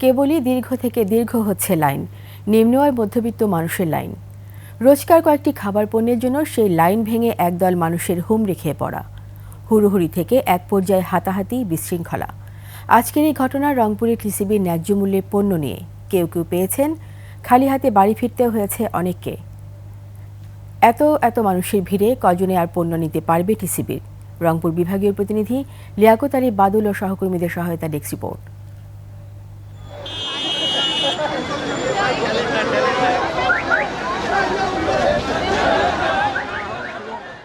কেবলই দীর্ঘ থেকে দীর্ঘ হচ্ছে লাইন। নিম্ন আয় মধ্যবিত্ত মানুষের লাইন। রোজকার কয়েকটি খাবার পণ্যের জন্য সেই লাইন ভেঙে একদল মানুষের হুমড়ি খেয়ে পড়া। হুড়োহুড়ি থেকে এক পর্যায়ে হাতাহাতি বিশৃঙ্খলা। আজকের এই ঘটনা রংপুরের টিসিবির ন্যায্য মূল্যের পণ্য নিয়ে কেউ কেউ পেয়েছেন, খালি হাতে বাড়ি ফিরতেও হয়েছে অনেককে। এত এত মানুষের ভিড়ে কজনে আর পণ্য নিতে পারবে টিসিবির? রংপুর বিভাগীয় প্রতিনিধি লিয়াকত আলী বাদুল ও সহকর্মীদের সহায়তা ডেস্ক রিপোর্ট।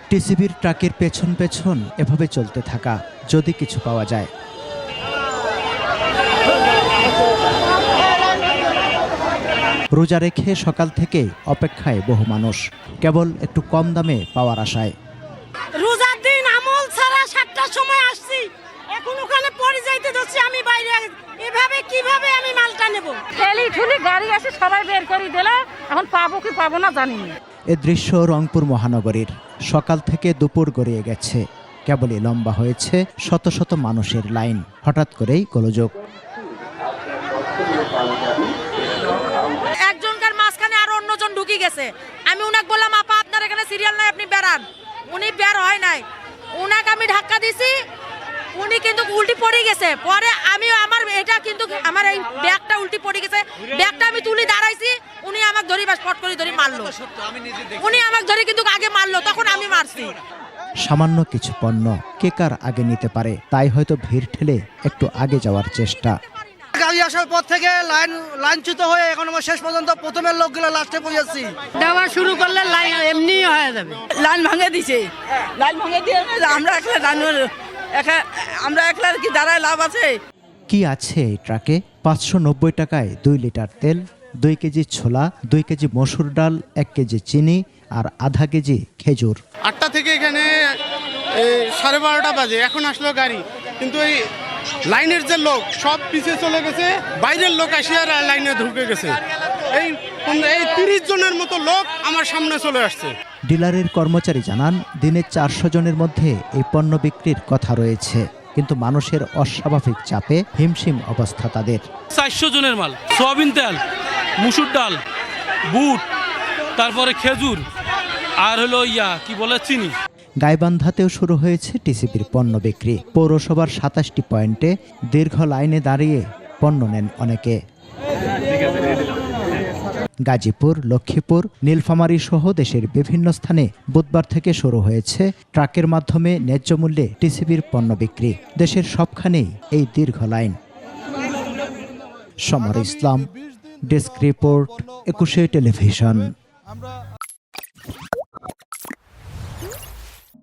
টিসিবির ট্রাকের পেছন পেছন এভাবে চলতে থাকা যদি কিছু পাওয়া যায়। রোজা রেখে সকাল থেকে অপেক্ষায় বহু মানুষ, কেবল একটু কম দামে পাওয়ার আশায়। রোজার দিন আমল ছাড়া সাতটার সময় আসছি। এখন ওখানে পড়ে যাইতে যাচ্ছি আমি বাইরে এভাবে, কীভাবে আমি মালটা নেব? ঠেলি ঠুলি গাড়ি আসে সবাই বের করে দিলে। এখন পাবো কি পাবো না জানি না। এ দৃশ্য রংপুর মহানগরীর। সকাল থেকে দুপুর গড়িয়ে গেছে। কেবলই লম্বা হয়েছে শত শত মানুষের লাইন। হঠাৎ করেই গোলযোগ। একজনকার মাঝখানে আর অন্যজন ঢুকে গেছে। আমি উনাকে বললাম আপা আপনার এখানে সিরিয়াল নাই আপনি বেরান উনি বের হয় নাই। উনাকে আমি ধাক্কা দিছি। উনি কিন্তু উল্টি পড়ে গেছে। পরে কিন্তু আমার এই ব্যাগটা উল্টি পড়ে গেছে। ব্যাগটা আমি তুলে দাঁড়াইছি উনি আমাকে ধরি বা স্পট করে ধরে মারলো। উনি আমাকে ধরে কিন্তু আগে মারলো তখন আমি মারছি। সামান্য কিছু পণ্য কে কার আগে নিতে পারে তাই হয়তো ভিড় ঠেলে একটু আগে যাওয়ার চেষ্টা। গাড়ি আসার পর থেকে লাইন লাইনচ্যুত হয়ে এখন আমার শেষ পর্যন্ত প্রথমের লোকগুলো লাস্টে পৌঁছেছি। দেওয়া শুরু করলে লাইন এমনি হয়ে যাবে। লাইন ভাঙে দিছে। লাইন ভাঙে দিয়ে আমরা একলা লাইন একা আমরা একলার কি দাঁড়ায় লাভ আছে? কি আছে এই ট্রাকে? পাঁচশো নব্বই টাকায় দুই লিটার তেল দুই কেজি ছোলা দুই কেজি মসুর ডাল এক কেজি চিনি আর আধা কেজি খেজুর। আটটা থেকে এখানে সাড়ে বারোটা বাজে। এখন আসলো গাড়ি। কিন্তু এই লাইনের যে লোক সব পিছিয়ে চলে গেছে। বাইরের লোক আসে আর লাইনে ঢুকে গেছে। এই এই তিরিশ জনের মতো লোক আমার সামনে চলে আসছে। ডিলারের কর্মচারী জানান দিনে চারশো জনের মধ্যে এই পণ্য বিক্রির কথা রয়েছে। কিন্তু মানুষের অস্বাভাবিক চাপে হিমশিম অবস্থা তাদের। চারশো জনের মাল সোয়াবিন তেল মুসুর ডাল বুট তারপরে খেজুর আর হলো ইয়া কি বলে চিনি। গাইবান্ধাতেও শুরু হয়েছে টিসিবির পণ্য বিক্রি। পৌরসভার সাতাশটি পয়েন্টে দীর্ঘ লাইনে দাঁড়িয়ে পণ্য নেন অনেকে। গাজীপুর, লক্ষ্মীপুর, নীলফামারী সহ দেশের বিভিন্ন স্থানে বুধবার থেকে শুরু হয়েছে ট্রাকের মাধ্যমে ন্যায্য মূল্যে টিসিবির পণ্য বিক্রি। দেশের সবখানেই এই দীর্ঘ line. Samar Islam, desk report, Ekushey television.